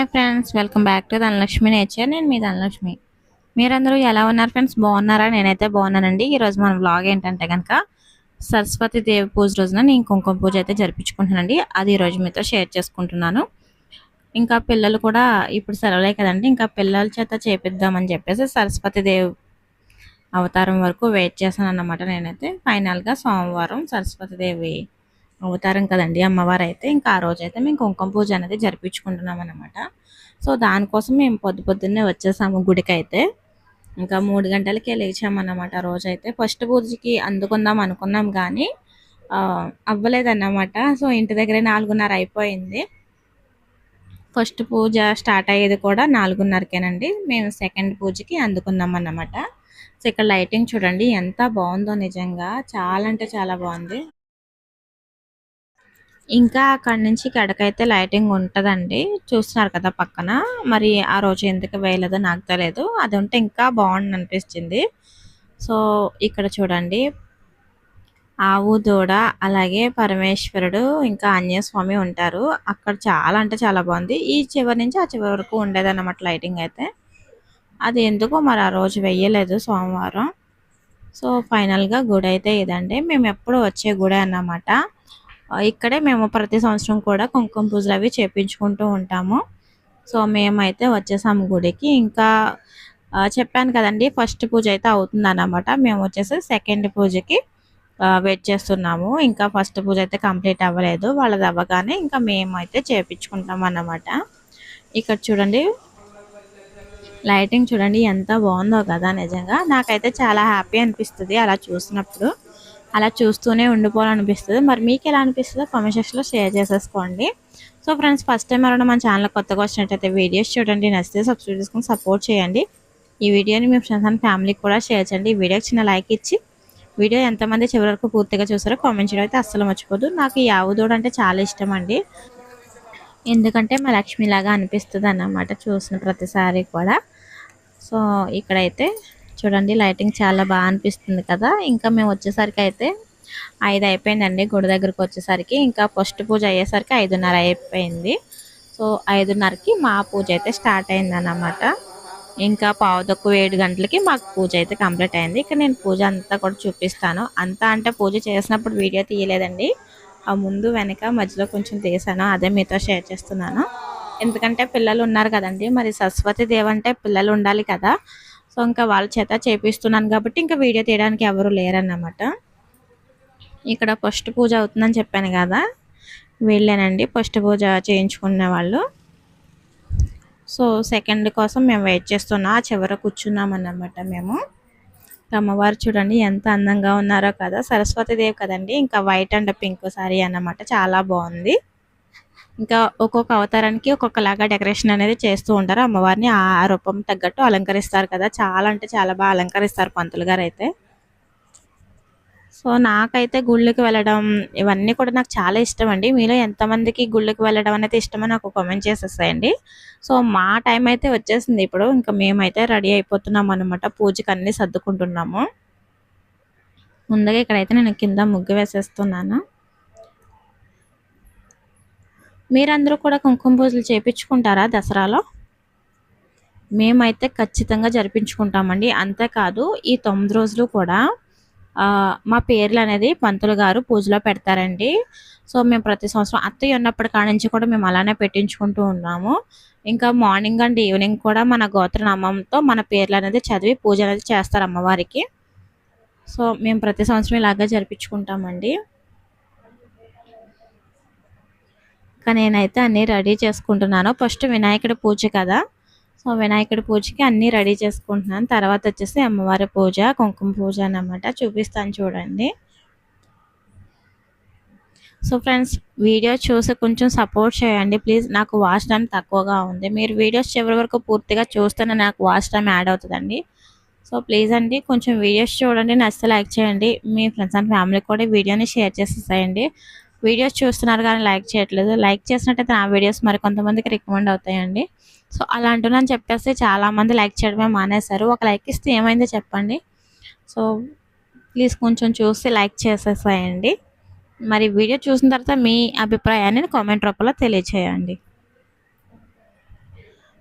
Hi friends welcome back to Dhanalakshmi nature. నేను మీ ధనలక్ష్మి. మీరందరూ ఎలా ఉన్నారు ఫ్రెండ్స్? బాగున్నారా? నేనైతే బాగున్నానండి. ఈరోజు మన బ్లాగ్ ఏంటంటే కనుక సరస్వతి దేవి పూజ రోజున నేను కుంకుమ పూజ అయితే జరిపించుకుంటున్నానండి. అది ఈరోజు మీతో షేర్ చేసుకుంటున్నాను. ఇంకా పిల్లలు కూడా ఇప్పుడు సెలవులే కదండి. ఇంకా పిల్లల చేత చేపిద్దామని చెప్పేసి సరస్వతి దేవి అవతారం వరకు వెయిట్ చేశాను అన్నమాట నేనైతే ఫైనల్గా సోమవారం సరస్వతి దేవి అవతారం కదండి అమ్మవారు అయితే ఇంకా ఆ రోజు అయితే మేము కుంకుమ పూజ అనేది జరిపించుకుంటున్నాం అనమాట సో దానికోసం మేము పొద్దు పొద్దున్నే వచ్చేసాము గుడికి అయితే ఇంకా మూడు గంటలకే లేచామన్నమాట రోజు అయితే ఫస్ట్ పూజకి అందుకుందాం అనుకున్నాం కానీ అవ్వలేదన్నమాట. సో ఇంటి దగ్గర నాలుగున్నర అయిపోయింది. ఫస్ట్ పూజ స్టార్ట్ అయ్యేది కూడా నాలుగున్నరకేనండి. మేము సెకండ్ పూజకి అందుకున్నాం అన్నమాట సో ఇక్కడ లైటింగ్ చూడండి ఎంత బాగుందో నిజంగా. చాలా అంటే చాలా బాగుంది. ఇంకా అక్కడ నుంచి కడకైతే లైటింగ్ ఉంటుందండి. చూస్తున్నారు కదా పక్కన. మరి ఆ రోజు ఎందుకు వేయలేదో నాకు తెలియదు అది ఉంటే ఇంకా బాగుండి అనిపిస్తుంది. సో ఇక్కడ చూడండి. ఆవు దూడ అలాగే పరమేశ్వరుడు ఇంకా ఆంజనేయస్వామి ఉంటారు. అక్కడ చాలా అంటే చాలా బాగుంది. ఈ చివరి నుంచి ఆ చివరి వరకు ఉండేదన్నమాట లైటింగ్ అయితే. అది ఎందుకో మరి ఆ రోజు వెయ్యలేదు సోమవారం. సో ఫైనల్గా గుడి అయితే ఇదండి. మేము ఎప్పుడు వచ్చే గుడి అన్నమాట. ఇక్కడే మేము ప్రతి సంవత్సరం కూడా కుంకుమ పూజలు అవి చేపించుకుంటూ ఉంటాము. సో మేమైతే వచ్చేసాము గుడికి. ఇంకా చెప్పాను కదండి ఫస్ట్ పూజ అయితే అవుతుందన్నమాట. మేము వచ్చేసి సెకండ్ పూజకి వెయిట్ చేస్తున్నాము. ఇంకా ఫస్ట్ పూజ అయితే కంప్లీట్ అవ్వలేదు. వాళ్ళది అవ్వగానే ఇంకా మేమైతే చేపించుకుంటాం అన్నమాట. ఇక్కడ చూడండి లైటింగ్ చూడండి ఎంత బాగుందో కదా నిజంగా. నాకైతే చాలా హ్యాపీ అనిపిస్తుంది అలా చూసినప్పుడు. అలా చూస్తూనే ఉండిపోవాలనిపిస్తుంది. మరి మీకు ఎలా అనిపిస్తుందో కామెంట్ సెక్షన్లో షేర్ చేసేసుకోండి. సో ఫ్రెండ్స్ ఫస్ట్ టైం ఎవరైనా మన ఛానల్ కొత్తగా వచ్చినట్టయితే వీడియోస్ చూడండి. నచ్చితే సబ్స్క్రైబ్ చేసుకుని సపోర్ట్ చేయండి. ఈ వీడియోని మీ ఫ్రెండ్స్ అండ్ ఫ్యామిలీకి కూడా షేర్ చేయండి. ఈ వీడియోకి చిన్న లైక్ ఇచ్చి వీడియో ఎంతమంది చివరి వరకు పూర్తిగా చూసారో కామెంట్ చేయడం అయితే అస్సలు మర్చిపోదు. నాకు ఈ ఆవుదోడు అంటే చాలా ఇష్టం అండి. ఎందుకంటే మా లక్ష్మిలాగా అనిపిస్తుంది అన్నమాట చూసిన ప్రతిసారి కూడా. సో ఇక్కడైతే చూడండి లైటింగ్ చాలా బాగా అనిపిస్తుంది కదా. ఇంకా మేము వచ్చేసరికి అయితే ఐదు అయిపోయిందండి గుడి దగ్గరకు వచ్చేసరికి. ఇంకా ఫస్ట్ పూజ అయ్యేసరికి ఐదున్నర అయిపోయింది. సో ఐదున్నరకి మా పూజ అయితే స్టార్ట్ అయిందన్నమాట. ఇంకా పావుదొక్కు ఏడు గంటలకి మాకు పూజ అయితే కంప్లీట్ అయింది. ఇక నేను పూజ అంతా కూడా చూపిస్తాను. అంతా అంటే పూజ చేసినప్పుడు వీడియో తీయలేదండి. ఆ ముందు వెనక మధ్యలో కొంచెం తీసాను. అదే మీతో షేర్ చేస్తున్నాను. ఎందుకంటే పిల్లలు ఉన్నారు కదండి. మరి సరస్వతి దేవంటే పిల్లలు ఉండాలి కదా. సో ఇంకా వాళ్ళ చేత చేపిస్తున్నాను కాబట్టి ఇంకా వీడియో తీయడానికి ఎవరు లేరన్నమాట. ఇక్కడ ఫస్ట్ పూజ అవుతుందని చెప్పాను కదా. వీళ్ళేనండి ఫస్ట్ పూజ చేయించుకునే వాళ్ళు. సో సెకండ్ కోసం మేము వెయిట్ చేస్తున్నా. చివర కూర్చున్నాం అన్నమాట మేము. అమ్మవారు చూడండి ఎంత అందంగా ఉన్నారో కదా. సరస్వతి దేవి కదండి. ఇంకా వైట్ అండ్ పింక్ సారీ అన్నమాట. చాలా బాగుంది. ఇంకా ఒక్కొక్క అవతారానికి ఒక్కొక్కలాగా డెకరేషన్ అనేది చేస్తూ ఉంటారు. అమ్మవారిని ఆ రూపం తగ్గట్టు అలంకరిస్తారు కదా. చాలా అంటే చాలా బాగా అలంకరిస్తారు పంతులు గారు అయితే. సో నాకైతే గుళ్ళకి వెళ్ళడం ఇవన్నీ కూడా నాకు చాలా ఇష్టం అండి. మీలో ఎంతమందికి గుళ్ళకి వెళ్ళడం అనేది ఇష్టమో నాకు కామెంట్ చేసేస్తాయండి సో మా టైం అయితే వచ్చేసింది ఇప్పుడు. ఇంకా మేమైతే రెడీ అయిపోతున్నాం అనమాట పూజకి అన్నీ సర్దుకుంటున్నాము. ముందుగా ఇక్కడైతే నేను కింద ముగ్గు వేసేస్తున్నాను. మీరందరూ కూడా కుంకుమ పూజలు చేయించుకుంటారా దసరాలో? మేమైతే ఖచ్చితంగా జరిపించుకుంటామండి. అంతేకాదు ఈ తొమ్మిది రోజులు కూడా మా పేర్లు అనేది పంతులు గారు పూజలో పెడతారండి. సో మేము ప్రతి సంవత్సరం అత్తయ్య ఉన్నప్పటి కాడ నుంచి కూడా మేము అలానే పెట్టించుకుంటూ ఉన్నాము. ఇంకా మార్నింగ్ అండ్ ఈవినింగ్ కూడా మన గోత్రనామంతో మన పేర్లు అనేది చదివి పూజ అనేది చేస్తారు అమ్మవారికి. సో మేము ప్రతి సంవత్సరం ఇలాగే జరిపించుకుంటామండి. కానీ నేనైతే అన్నీ రెడీ చేసుకుంటున్నాను. ఫస్ట్ వినాయకుడి పూజ కదా. సో వినాయకుడి పూజకి అన్నీ రెడీ చేసుకుంటున్నాను. తర్వాత వచ్చేసి అమ్మవారి పూజ కుంకుమ పూజ అన్నమాట చూపిస్తాను చూడండి. సో ఫ్రెండ్స్ వీడియో చూసి కొంచెం సపోర్ట్ చేయండి. ప్లీజ్ నాకు వాచ్ టైం తక్కువగా ఉంది. మీరు వీడియోస్ చివరి వరకు పూర్తిగా చూస్తేనే నాకు వాచ్ టైం యాడ్ అవుతుందండి. సో ప్లీజ్ అండి కొంచెం వీడియోస్ చూడండి. నచ్చితే లైక్ చేయండి. మీ ఫ్రెండ్స్ అండ్ ఫ్యామిలీకి కూడా వీడియోని షేర్ చేసేసేయండి. వీడియోస్ చూస్తున్నారు కానీ లైక్ చేయట్లేదు. లైక్ చేసినట్టయితే నా వీడియోస్ మరి కొంతమందికి రికమెండ్ అవుతాయండి. సో అలా అంటున్నాను చెప్పేసి చాలామంది లైక్ చేయడమే మానేశారు. ఒక లైక్ ఇస్తే ఏమైందో చెప్పండి. సో ప్లీజ్ కొంచెం చూసి లైక్ చేసేసాయండి. మరి వీడియో చూసిన తర్వాత మీ అభిప్రాయాన్ని కామెంట్ రూపంలో తెలియచేయండి.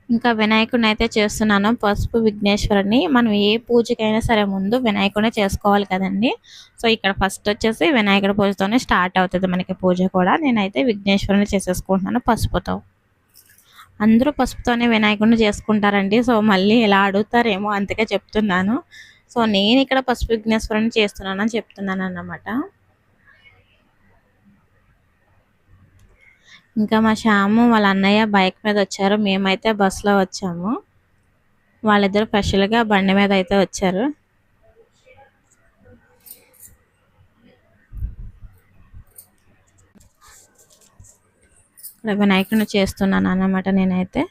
ఇంకా వినాయకుడిని అయితే చేస్తున్నాను. పసుపు విఘ్నేశ్వరుని. మనం ఏ పూజకైనా సరే ముందు వినాయకుడిని చేసుకోవాలి కదండి. సో ఇక్కడ ఫస్ట్ వచ్చేసి వినాయకుడి పూజతోనే స్టార్ట్ అవుతుంది మనకి పూజ కూడా. నేనైతే విఘ్నేశ్వరుని చేసేసుకుంటున్నాను పసుపుతో. అందరూ పసుపుతోనే వినాయకుడిని చేసుకుంటారండి. సో మళ్ళీ ఇలా అడుగుతారేమో అందుకే చెప్తున్నాను. సో నేను ఇక్కడ పసుపు విఘ్నేశ్వరుని చేస్తున్నానని చెప్తున్నాను అన్నమాట ఇంకా మా శ్యాము వాళ్ళ అన్నయ్య బైక్ మీద వచ్చారు. మేమైతే బస్సులో వచ్చాము. వాళ్ళిద్దరు స్పెషల్గా బండి మీద అయితే వచ్చారు. ఇక్కడ వినాయకుడిని చేస్తున్నాను అన్నమాట నేనైతే.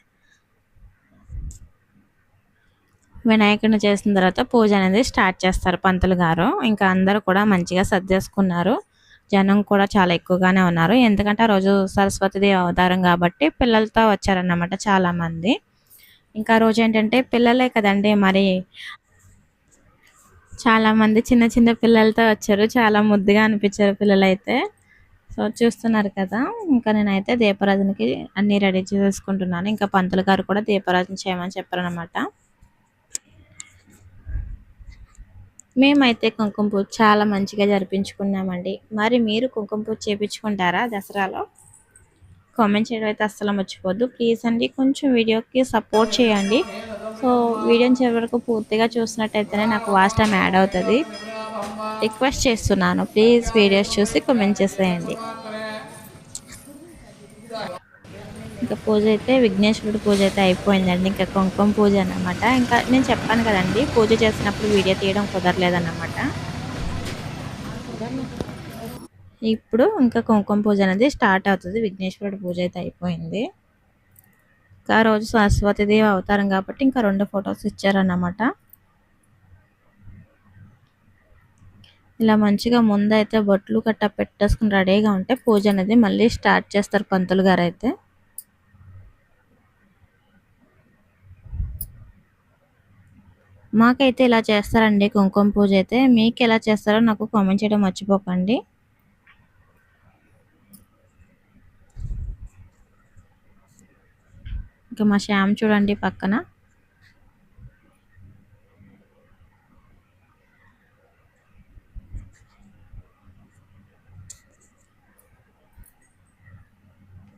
వినాయకుడిని చేసిన తర్వాత పూజ అనేది స్టార్ట్ చేస్తారు పంతులు గారు. ఇంకా అందరూ కూడా మంచిగా సర్దేసుకున్నారు. జనం కూడా చాలా ఎక్కువగానే ఉన్నారు. ఎందుకంటే ఆ రోజు సరస్వతిదేవి అవతారం కాబట్టి పిల్లలతో వచ్చారన్నమాట చాలామంది. ఇంకా రోజు ఏంటంటే పిల్లలే కదండి మరి. చాలామంది చిన్న చిన్న పిల్లలతో వచ్చారు. చాలా ముద్దుగా అనిపించారు పిల్లలైతే. సో చూస్తున్నారు కదా. ఇంకా నేనైతే దీపారాధనకి అన్నీ రెడీ చేసుకుంటున్నాను ఇంకా పంతులు గారు కూడా దీపారాధన చేయమని చెప్పారనమాట మేమైతే కుంకుమ పూజ చాలా మంచిగా జరిపించుకున్నామండి. మరి మీరు కుంకుమ పూజ చేయించుకుంటారా దసరాలో? కామెంట్ చేయడం అయితే అస్సలు మర్చిపోద్దు ప్లీజ్ అండి కొంచెం వీడియోకి సపోర్ట్ చేయండి. సో వీడియోని చివరకు వరకు పూర్తిగా చూసినట్టయితేనే నాకు వాస్ట్ టైం యాడ్ అవుతుంది. రిక్వెస్ట్ చేస్తున్నాను. ప్లీజ్ వీడియోస్ చూసి కామెంట్ చేసేయండి. ఇంకా పూజ అయితే విఘ్నేశ్వరుడు పూజ అయితే అయిపోయిందండి. ఇంకా కుంకుమ పూజ అనమాట ఇంకా నేను చెప్పాను కదండి పూజ చేసినప్పుడు వీడియో తీయడం కుదరలేదన్నమాట. ఇప్పుడు ఇంకా కుంకుమ పూజ అనేది స్టార్ట్ అవుతుంది. విఘ్నేశ్వరుడు పూజ అయితే అయిపోయింది. ఇంకా రోజు సరస్వతిదేవి అవతారం కాబట్టి ఇంకా రెండు ఫొటోస్ ఇచ్చారన్నమాట. ఇలా మంచిగా ముందైతే బొట్లు కట్ట పెట్టేసుకుని రెడీగా ఉంటే పూజ అనేది మళ్ళీ స్టార్ట్ చేస్తారు పంతులు గారు అయితే. మాకైతే ఇలా చేస్తారండి కుంకుమ పూజ అయితే. మీకు ఎలా చేస్తారో నాకు కామెంట్ చేయడం మర్చిపోకండి. ఇంకా మా శ్యామ్ చూడండి పక్కన.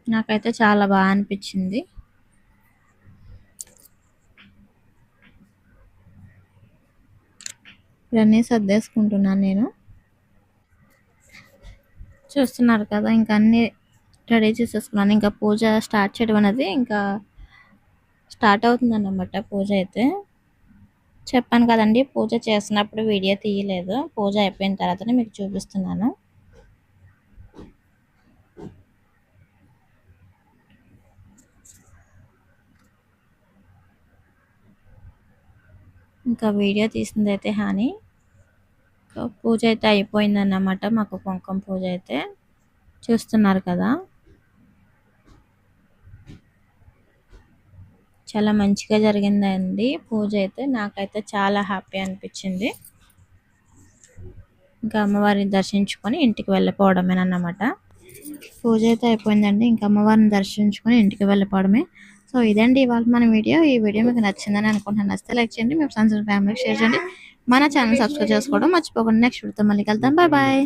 నాకైతే చాలా బాగా అనిపించింది. ఇవన్నీ సర్దేసుకుంటున్నాను నేను. చూస్తున్నారు కదా ఇంకా అన్నీ రెడీ చేసేసుకున్నాను. ఇంకా పూజ స్టార్ట్ చేయడం అనేది ఇంకా స్టార్ట్ అవుతుందన్నమాట పూజ అయితే. చెప్పాను కదండి పూజ చేసినప్పుడు వీడియో తీయలేదు. పూజ అయిపోయిన తర్వాతనే మీకు చూపిస్తున్నాను. ఇంకా వీడియో తీసింది అయితే హాని పూజ అయితే అయిపోయిందన్నమాట మాకు కుంకుమ పూజ అయితే. చూస్తున్నారు కదా. చాలా మంచిగా జరిగిందండి పూజ అయితే. నాకైతే చాలా హ్యాపీ అనిపించింది. ఇంకా అమ్మవారిని దర్శించుకొని ఇంటికి వెళ్ళిపోవడమేనన్నమాట. పూజ అయితే అయిపోయిందండి. ఇంకా అమ్మవారిని దర్శించుకొని ఇంటికి వెళ్ళిపోవడమే. సో ఇదండి ఇవాళ మన వీడియో. ఈ వీడియో మీకు నచ్చిందని అనుకుంటున్నాను. నచ్చితే లైక్ చేయండి. మీ ఫ్రెండ్స్ ఫ్యామిలీకి షేర్ చేయండి. మన ఛానల్ సబ్స్క్రైబ్ చేసుకోవడం మర్చిపోకుండా. నెక్స్ట్ వీడియోతో మళ్ళీ కలుద్దాం. Bye bye.